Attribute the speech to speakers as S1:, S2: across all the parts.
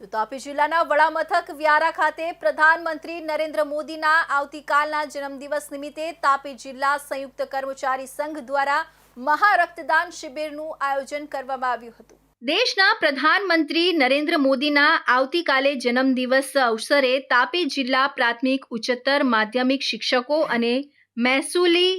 S1: તાપી જિલ્લાના વડામથક વ્યારા ખાતે પ્રધાનમંત્રી નરેન્દ્ર મોદીના આવતીકાલના જન્મદિવસ નિમિત્તે તાપી જિલ્લા સંયુક્ત કર્મચારી સંઘ દ્વારા મહારક્તદાન શિબિરનું આયોજન કરવામાં આવ્યું હતું. દેશના પ્રધાનમંત્રી નરેન્દ્ર મોદીના આવતીકાલે જન્મદિવસ અવસરે તાપી જિલ્લા પ્રાથમિક ઉચ્ચતર માધ્યમિક શિક્ષકો અને મહેસૂલી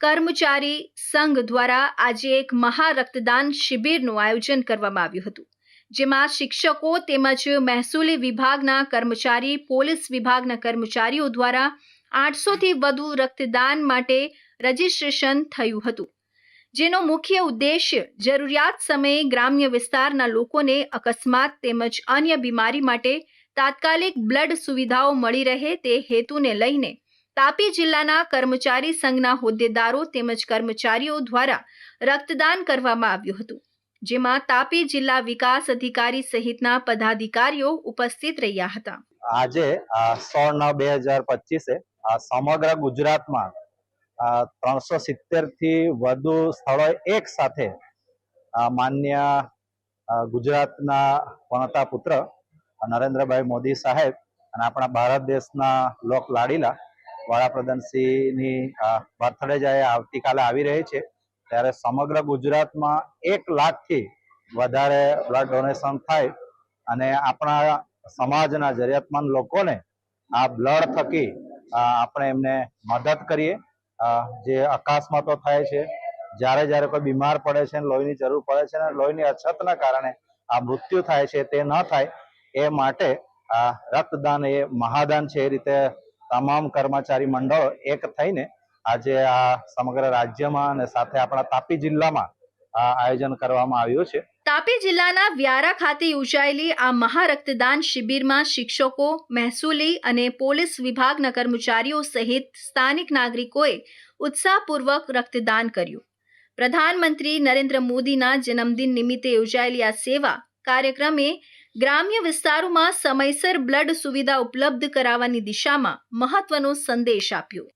S1: કર્મચારી સંઘ દ્વારા આજે એક મહારક્તદાન શિબિરનું આયોજન કરવામાં આવ્યું હતું. જેમાં શિક્ષકો તેમજ મહેસૂલી વિભાગના કર્મચારી, પોલીસ વિભાગના કર્મચારીઓ દ્વારા આઠસોથી વધુ રક્તદાન માટે રજીસ્ટ્રેશન થયું હતું. જેનો મુખ્ય ઉદ્દેશ્ય જરૂરિયાત સમયે ગ્રામ્ય વિસ્તારના લોકોને અકસ્માત તેમજ અન્ય બીમારી માટે તાત્કાલિક બ્લડ સુવિધાઓ મળી રહે તે હેતુને લઈને તાપી જિલ્લાના કર્મચારી સંઘના હોદ્દેદારો તેમજ કર્મચારીઓ દ્વારા રક્તદાન કરવામાં આવ્યું હતું. જેમાં તાપી જિલ્લા વિકાસ અધિકારી સહિતના પદાધિકારીઓ ઉપસ્થિત રહ્યા હતા.
S2: આજે સોળ નવ બે હજાર પચીસે સમગ્ર ગુજરાતમાં ત્રણસો સિત્તેરથી વધુ સ્થળોએ એક સાથે માન્ય ગુજરાતના વણતા પુત્ર નરેન્દ્રભાઈ મોદી સાહેબ અને આપણા ભારત દેશના લોક લાડીલા વડાપ્રધાનશ્રીની બર્થડે જ્યારે આવતીકાલે આવી રહી છે ત્યારે સમગ્ર ગુજરાતમાં એક લાખથી વધારે બ્લડ ડોનેશન થાય અને આપણા સમાજના જરૂરિયાતમંદ લોકોને આ બ્લડ થકી આપણે એમને મદદ કરીએ. જે અકસ્માતો થાય છે, જ્યારે જ્યારે કોઈ બીમાર પડે છે લોહીની જરૂર પડે છે અને લોહીની અછતના કારણે આ મૃત્યુ થાય છે, તે ન થાય, એ માટે આ રક્તદાન એ મહાદાન છે એ રીતે તમામ કર્મચારી મંડળો એક થઈને આજે આ સમગ્ર રાજ્યમાં અને સાથે આપણા તાપી જિલ્લામાં આ આયોજન કરવામાં આવ્યું છે.
S1: તાપી જિલ્લાના વ્યારા ખાતે યોજાયેલી આ મહારક્તદાન શિબિરમાં શિક્ષકો, મહેસૂલી અને પોલીસ વિભાગના કર્મચારીઓ સહિત સ્થાનિક નાગરિકોએ ઉત્સાહપૂર્વક રક્તદાન કર્યું. પ્રધાનમંત્રી નરેન્દ્ર મોદીના જન્મદિન નિમિત્તે યોજાયેલી આ સેવા કાર્યક્રમે ગ્રામ્ય વિસ્તારોમાં સમયસર બ્લડ સુવિધા ઉપલબ્ધ કરાવવાની દિશામાં મહત્વનો સંદેશ આપ્યો.